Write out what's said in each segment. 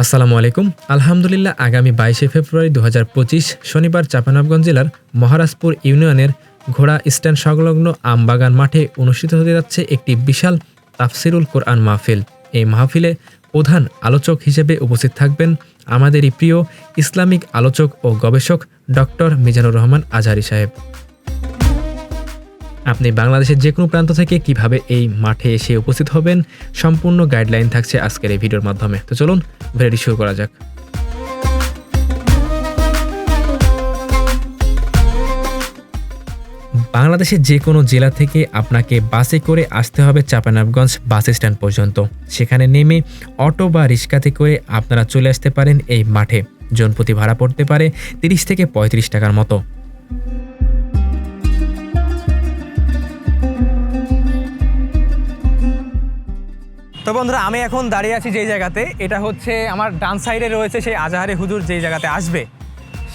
আসসালামু আলাইকুম। আলহামদুলিল্লাহ, আগামী বাইশে ফেব্রুয়ারি দু হাজার পঁচিশ শনিবার চাপানবগঞ্জ জেলার মহারাজপুর ইউনিয়নের ঘোড়া স্ট্যান্ড সংলগ্ন আমবাগান মাঠে অনুষ্ঠিত হতে যাচ্ছে একটি বিশাল তাফসিরুল কোরআন মাহফিল। এই মাহফিলে প্রধান আলোচক হিসেবে উপস্থিত থাকবেন আমাদেরই প্রিয় ইসলামিক আলোচক ও গবেষক ডক্টর মিজানুর রহমান আজহারি সাহেব। আপনি বাংলাদেশের যে কোনো প্রান্ত থেকে কীভাবে এই মাঠে এসে উপস্থিত হবেন, সম্পূর্ণ গাইডলাইন থাকছে আজকের এই ভিডিওর মাধ্যমে। তো চলুন, ভিডিওটি শুরু করা যাক। বাংলাদেশের যে কোনো জেলা থেকে আপনাকে বাসে করে আসতে হবে চাপানাবগঞ্জ বাস স্ট্যান্ড পর্যন্ত। সেখানে নেমে অটো বা রিক্সাতে করে আপনারা চলে আসতে পারেন এই মাঠে। জনপ্রতি ভাড়া পড়তে পারে তিরিশ থেকে পঁয়ত্রিশ টাকার মতো। তো বন্ধুরা আমি এখন দাঁড়িয়ে আছি যেই জায়গাতে এটা হচ্ছে আমার ডান সাইডে রয়েছে সেই আজাহারি হুজুর যেই জায়গাতে আসবে।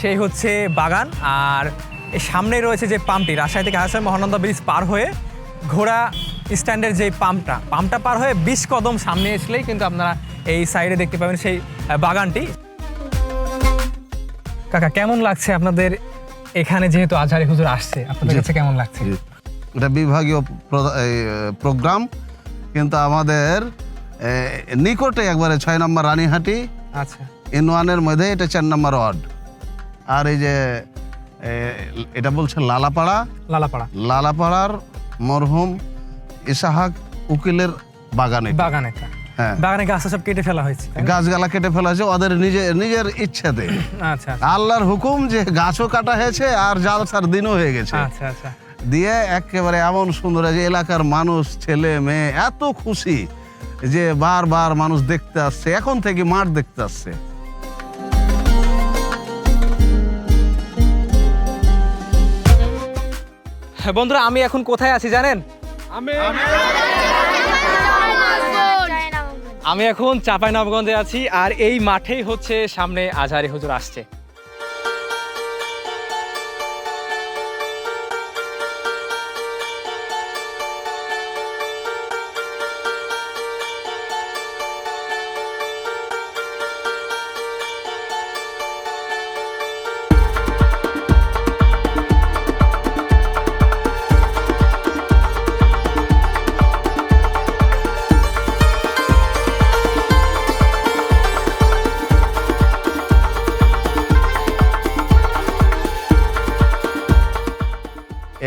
সেই হচ্ছে বাগান আর এই সামনে রয়েছে যে পাম্পটি রাজশাহী থেকে হাসান মহানন্দা ব্রিজ পার হয়ে ঘোড়া স্ট্যান্ডের যে পাম্পটা পাম্পটা পার হয়ে বিশ কদম সামনে আসলেই কিন্তু আপনারা এই সাইডে দেখতে পাবেন সেই বাগানটি। কাকা কেমন লাগছে আপনাদের এখানে যেহেতু আজহারি হুজুর আসছে? আপনাদের কাছে কেমন লাগছে? এটা বিভাগীয় প্র- প্রোগ্রাম। কিন্তু আমাদের নিকটে একবারে ছয় নম্বর রানীহাটি আচ্ছা। ইন ওয়ানের মধ্যে এটা চার নম্বর ওয়ার্ড। আর এই যে এটা বলছে লালাপাড়া। লালাপাড়া। লালাপাড়ার মরহুম ইসাহাক উকিলের বাগানে। বাগান হ্যাঁ। বাগানে গাছ সব কেটে ফেলা হয়েছে। গাছগালা কেটে ফেলা হয়েছে ওদের নিজে নিজের ইচ্ছাতে। আচ্ছা। আল্লাহর হুকুম যে গাছও কাটা হয়েছে আর জালসার দিনও হয়ে গেছে। আচ্ছা আচ্ছা। দিয়ে একেবারে এমন সুন্দর যে এলাকার মানুষ ছেলে মেয়ে এত খুশি যে বারবার মানুষ দেখতে আসছে এখন থেকে মাঠ দেখতে আসছে। হ্যাঁ, বন্ধুরা আমি এখন কোথায় আছি জানেন? আমি এখন চাঁপাইনবাবগঞ্জে আছি আর এই মাঠেই হচ্ছে সামনে আজহারি হুজুর আসছে।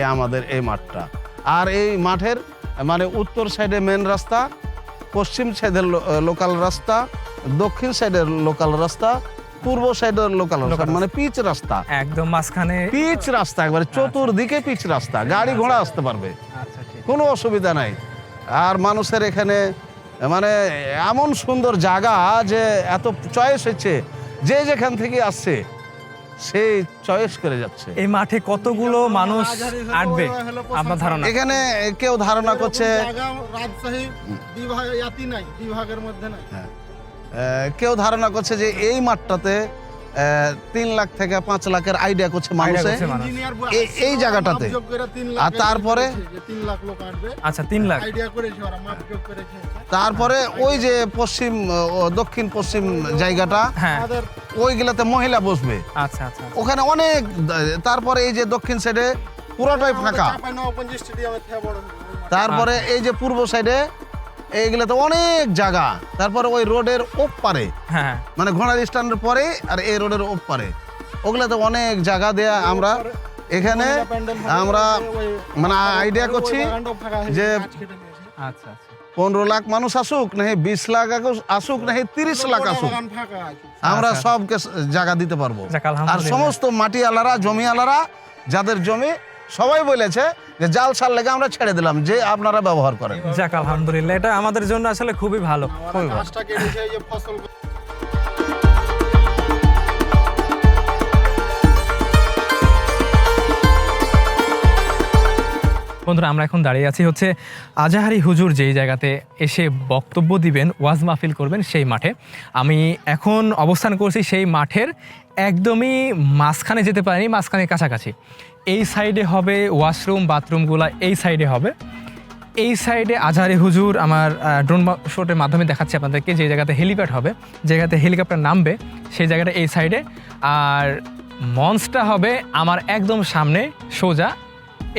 এ আমাদের এই মাঠটা। আর এই মাঠের মানে উত্তর সাইডে মেন রাস্তা পশ্চিম সাইডের লোকাল রাস্তা দক্ষিণ সাইডের লোকাল রাস্তা পূর্ব সাইডের লোকাল রাস্তা মানে পিচ রাস্তা। একদম মাঝখানে পিচ রাস্তা একবারে চতুর্দিকে পিচ রাস্তা গাড়ি ঘোড়া আসতে পারবে। আচ্ছা কোনো অসুবিধা নাই। আর মানুষের এখানে মানে এমন সুন্দর জায়গা যে এত চয়েস হচ্ছে যে যেখান থেকে আসছে সেই চয়েস করে যাচ্ছে। এই মাঠে কতগুলো মানুষ আসবে আপনার ধারণা? এখানে কেউ ধারণা করছে রাজশাহী বিভাগ নাই বিভাগের মধ্যে নাই। আহ, কেউ ধারণা করছে যে এই মাঠটাতে তিন লাখ থেকে পাঁচ লাখের আইডিয়া করছে মানুষে। এই- এই জায়গাটাতে? আর তারপরে? যে তিন লাখ লোক আসবে। আচ্ছা তিন লাখ। তারপরে ওই যে পশ্চিম ও দক্ষিণ পশ্চিম জায়গাটা হ্যাঁ। ওইগুলাতে মহিলা বসবে। আচ্ছা আচ্ছা। ওখানে অনেক তারপরে এই যে দক্ষিণ সাইডে পুরোটাই ফাঁকা। তারপরে এই যে পূর্ব সাইডে এইগুলোতে অনেক জায়গা। তারপরে ওই রোডের ওপ পারে হ্যাঁ। মানে ঘোড়ার স্ট্যান্ডের পরে আর এই রোডের ওপ পারে ওগুলোতে অনেক জায়গা দেয়া আমরা। এখানে আমরা মানে আইডিয়া করছি যে। আচ্ছা আচ্ছা। পনেরো লাখ মানুষ আসুক নাকি বিশ লাখ আসুক- নাকি তিরিশ লাখ আসুক আমরা আচ্ছা। সবকে জায়গা দিতে পারব। আর সমস্ত মাটি আলারা জমি আলারা যাদের জমি সবাই বলেছে যে জাল সার লেগে আমরা ছেড়ে দিলাম যে আপনারা ব্যবহার করেন। যাক আলহামদুলিল্লাহ এটা আমাদের জন্য আসলে খুবই ভালো। খুবই গাছটা বন্ধুরা, আমরা এখন দাঁড়িয়ে আছি হচ্ছে আজাহারি হুজুর যেই জায়গাতে এসে বক্তব্য দিবেন, ওয়াজ মাহফিল করবেন সেই মাঠে। আমি এখন অবস্থান করছি সেই মাঠের একদমই মাঝখানে যেতে পারিনি, মাঝখানে কাছাকাছি। এই সাইডে হবে ওয়াশরুম, বাথরুমগুলা এই সাইডে হবে। এই সাইডে আজহারি হুজুর আমার ড্রোন শটের মাধ্যমে দেখাচ্ছি আপনাদেরকে যে জায়গাতে হেলিপ্যাড হবে, যে জায়গাতে হেলিকপ্টার নামবে, সেই জায়গাটা এই সাইডে। আর মঞ্চটা হবে আমার একদম সামনে, সোজা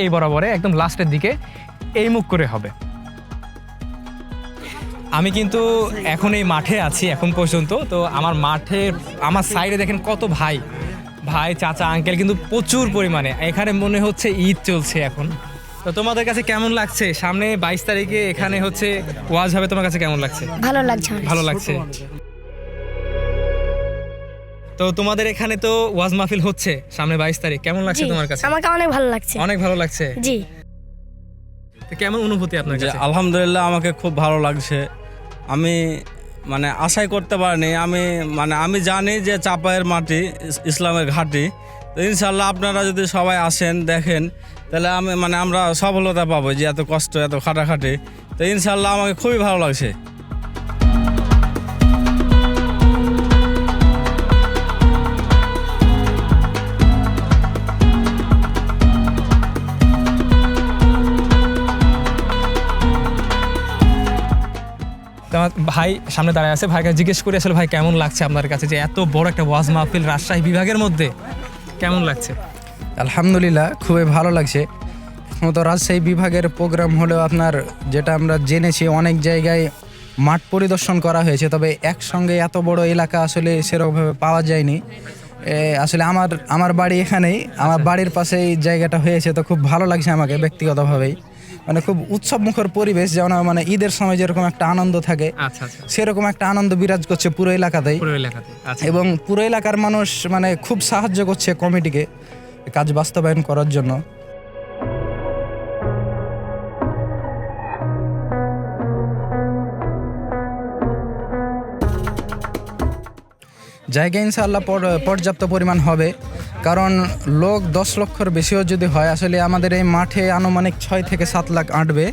এই বরাবরে একদম লাস্টের দিকে এই মুখ করে হবে। আমি কিন্তু এখন এই মাঠে আছি এখন পর্যন্ত। তো আমার মাঠে আমার সাইডে দেখেন কত ভাই। ভাই চাচা আঙ্কেল কিন্তু প্রচুর পরিমাণে। এখানে মনে হচ্ছে ঈদ চলছে এখন। তো তোমাদের কাছে কেমন লাগছে? সামনে বাইশ তারিখে এখানে হচ্ছে ওয়াজ হবে তোমার কাছে কেমন লাগছে? ভালো লাগছে ভালো লাগছে। তো তোমাদের এখানে তো ওয়াজ মাহফিল হচ্ছে সামনে বাইশ তারিখ। কেমন লাগছে তোমার কাছে? আমাকে অনেক ভালো লাগছে। অনেক ভালো লাগছে? জি। তো কেমন অনুভূতি আপনার যে কাছে? আলহামদুলিল্লাহ আমাকে খুব ভালো লাগছে। আমি মানে আশাই করতে পারিনি। আমি মানে আমি জানি যে চাপায়ের মাটি ইস- ইসলামের ঘাঁটি। তো ইনশাল্লাহ আপনারা যদি সবাই আসেন দেখেন তাহলে আমি মানে আমরা সফলতা পাবো যে এত কষ্ট এত খাটাখাটি। তো ইনশাল্লাহ আমাকে খুবই ভালো লাগছে। আমার ভাই সামনে দাঁড়ায় আছে, ভাইকে জিজ্ঞেস করে আসলে ভাই কেমন লাগছে আপনার কাছে যে এত বড় একটা ওয়াজ মাহফিল রাজশাহী বিভাগের মধ্যে? কেমন লাগছে? আলহামদুলিল্লাহ, খুবই ভালো লাগছে। প্রথমত রাজশাহী বিভাগের প্রোগ্রাম হলেও আপনার যেটা আমরা জেনেছি, অনেক জায়গায় মাঠ পরিদর্শন করা হয়েছে, তবে একসঙ্গে এত বড় এলাকা আসলে সেরকমভাবে পাওয়া যায়নি। আসলে আমার আমার বাড়ি এখানেই, আমার বাড়ির পাশেই জায়গাটা হয়েছে, তো খুব ভালো লাগছে আমাকে ব্যক্তিগতভাবেই। মানে খুব উৎসব মুখর পরিবেশ যেমন মানে ঈদের সময় যেরকম একটা আনন্দ থাকে আচ্ছা আচ্ছা। সেরকম একটা আনন্দ বিরাজ করছে পুরো এলাকাতেই আচ্ছা। এবং পুরো এলাকার মানুষ মানে খুব সাহায্য করছে কমিটিকে কাজ বাস্তবায়ন করার জন্য। জায়গা ইনশাআল্লাহ পর- পর্যাপ্ত পরিমাণ হবে। কারণ লোক দশ লক্ষর বেশিও যদি হয় আসলে আমাদের এই মাঠে আনুমানিক ছয় থেকে সাত লাখ আঁটবে।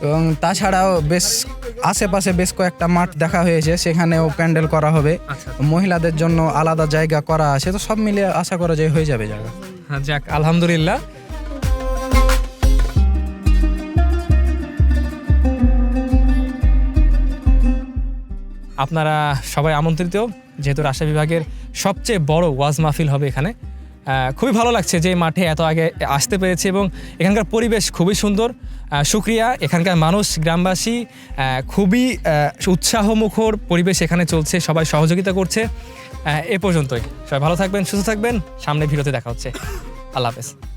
এবং তাছাড়াও বেশ আশেপাশে বেশ কয়েকটা মাঠ দেখা হয়েছে সেখানেও প্যান্ডেল করা হবে। আচ্ছা। মহিলাদের জন্য আলাদা জায়গা করা আছে তো সব মিলিয়ে আশা করা যায় হয়ে যাবে জায়গা। হ্যাঁ যাক আলহামদুলিল্লাহ। আপনারা সবাই আমন্ত্রিত, যেহেতু রাজশাহী বিভাগের সবচেয়ে বড় ওয়াজ মাহফিল হবে এখানে। খুবই ভালো লাগছে যে মাঠে এত আগে আসতে পেরেছি এবং এখানকার পরিবেশ খুবই সুন্দর। সুক্রিয়া, এখানকার মানুষ, গ্রামবাসী খুবই উৎসাহমুখর পরিবেশ এখানে চলছে, সবাই সহযোগিতা করছে। এ পর্যন্তই। সবাই ভালো থাকবেন, সুস্থ থাকবেন। সামনে ভিডিওতে দেখা হচ্ছে। আল্লাহ হাফেজ।